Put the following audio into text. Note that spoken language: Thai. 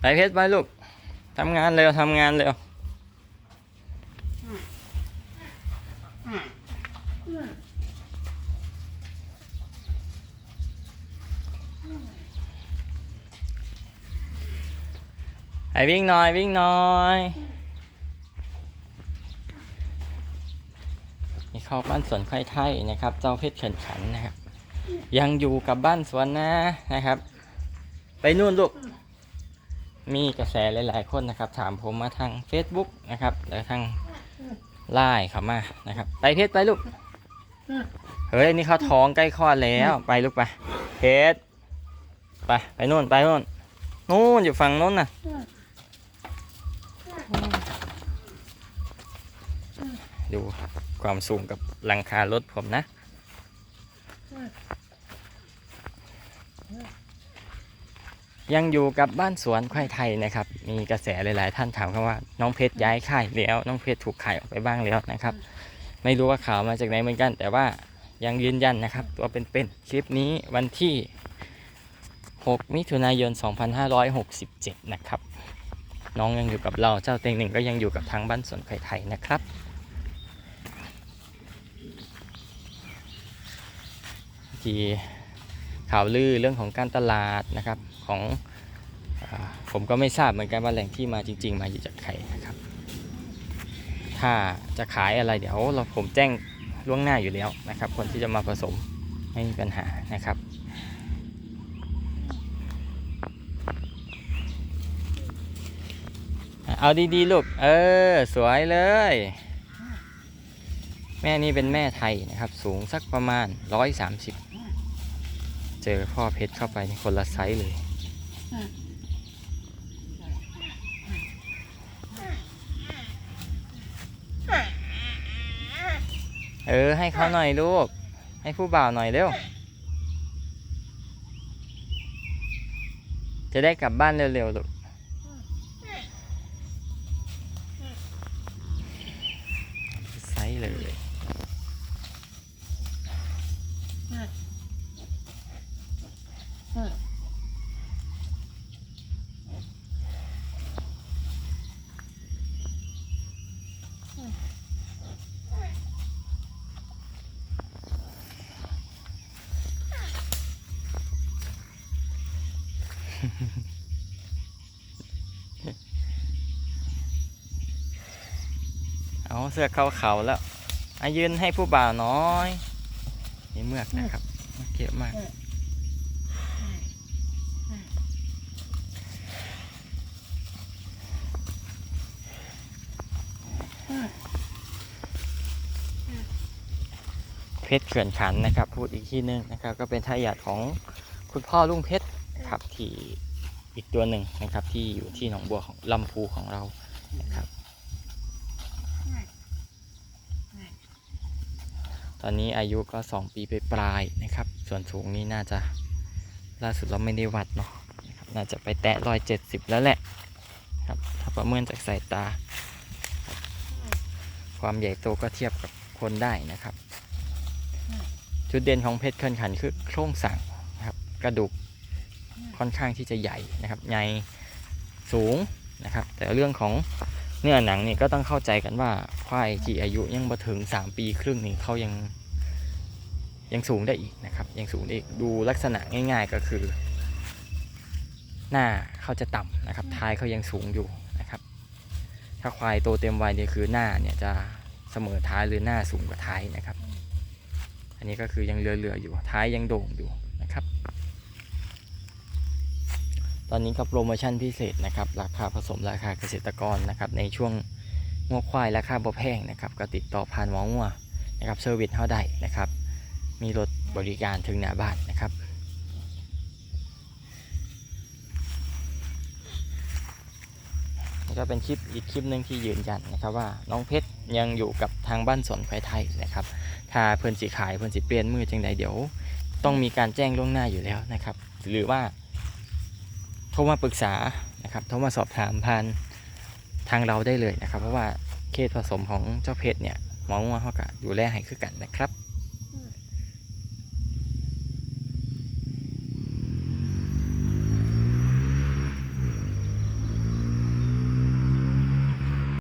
ไปเพชรไปลูกทำงานเร็วทำงานเร็วไอวิ่งหน่อยวิ่งหน่อยนี่เข้าบ้านสวนไข่ไทยนะครับ เจ้าเพชรเขินขันนะครับ ยังอยู่กับบ้านสวนนะนะครับ ไปนู่นลูก มีกระแสหลายๆคนนะครับ ถามผมมาทาง Facebook นะครับแล้วทางไลน์เขามานะครับ ไปเพชรไปลูกเฮ้ยนี่เขาท้องใกล้คลอดแล้วไปลูกไปเพชรไปไปนู่นไปนู่นนู่นอยู่ฝั่งนู้นน่ะดูความสูงกับหลังคารถผมนะ ยังอยู่กับบ้านสวนควายไทยนะครับ มีกระแสหลาย ๆ ท่านถามกันว่า น้องเพชรย้ายค่ายแล้ว น้องเพชรถูกขายออกไปบ้างแล้วนะครับ ไม่รู้ว่าข่าวมาจากไหนเหมือนกัน แต่ว่ายังยืนยันนะครับ ตัวเป็นๆคลิปนี้วันที่ 6 มิถุนายน 2567 นะครับ น้องยังอยู่กับเราเจ้าเต็งหนึ่งก็ยังอยู่กับทางบ้านสวนควายไทยนะครับที่ ข่าวลือเรื่องของการตลาดนะครับของอผมก็ไม่ทราบเหมือนกันว่าแหล่งที่มาจริง ๆ มาอยู่จากใครนะครับ ถ้าจะขายอะไรเดี๋ยวเราผมแจ้งล่วงหน้าอยู่แล้วนะครับ คนที่จะมาผสมไม่มีปัญหานะครับเอาดีๆลูก เออ สวยเลย แม่นี่เป็นแม่ไทยนะครับ สูงสักประมาณ 130 เจอพ่อเพชรเข้าไปนี่คนละไซส์เลยเออ ให้เขาหน่อยลูก ให้ผู้บ่าวหน่อยเร็ว จะได้กลับบ้านเร็วๆลูก ไซส์เลย เอาเสื้อเข้าเขาแล้วอายืนให้ผู้บ่าวน้อย นี่เมือกนะครับเมือกเยอะมาก เพชรเขื่อนขันนะครับ พูดอีกที่นึงนะครับ ก็เป็นทายาทของคุณพ่อลุงเพชร ครับที่อีกตัวหนึ่งนะครับที่อยู่ที่หนองบัวของลำพูของเรานะครับ ตอนนี้อายุก็ 2 ปีไปปลายนะครับ ส่วนสูงนี่น่าจะล่าสุดเราไม่ได้วัดเนาะน่าจะไปแตะร้อยเจ็ดสิบแล้วแหละครับถ้าประเมินจากสายตา ความใหญ่โตก็เทียบกับคนได้นะครับ จุดเด่นของเพชรเคินขันคือโครงสร้างครับกระดูก ค่อนข้างที่จะใหญ่นะครับใหญ่สูงนะครับ แต่เรื่องของเนื้อหนังนี่ก็ต้องเข้าใจกันว่าควายที่อายุยังมาถึง 3 ปีครึ่งนี่เขายังยังสูงได้อีกนะครับ ยังสูงได้อีกดูลักษณะง่าย ๆ ก็คือ หน้าเขาจะต่ำนะครับท้ายเขายังสูงอยู่นะครับ ถ้าควายโตเต็มวัยเนี่ยคือหน้าเนี่ยจะเสมอท้ายหรือหน้าสูงกว่าท้ายนะครับ อันนี้ก็คือยังเหลือๆอยู่ท้ายยังโด่งอยู่ ตอนนี้กับโปรโมชั่นพิเศษนะครับ ราคาผสมราคาเกษตรกรนะครับ ในช่วงงวควายราคาบ่แพงนะครับ ก็ติดต่อผ่านหมองัวนะครับเซอร์วิสเท่าได้นะครับ มีรถบริการถึงหน้าบ้านนะครับนี่ก็เป็นคลิปอีกคลิปหนึ่งที่ยืนยันนะครับว่าน้องเพชรยังอยู่กับทางบ้านสวนควายไทยนะครับ ถ้าเพื่อนสิขายเพื่อนสิเปลี่ยนมือจังใดเดี๋ยว ต้องมีการแจ้งล่วงหน้าอยู่แล้วนะครับ หรือว่า โทรมาปรึกษานะครับโทรมาสอบถามผ่านทางเราได้เลยนะครับ เพราะว่าเคสผสมของเจ้าเพชรเนี่ยหมอว่าเขาก็ดูแลให้คือกันนะครับ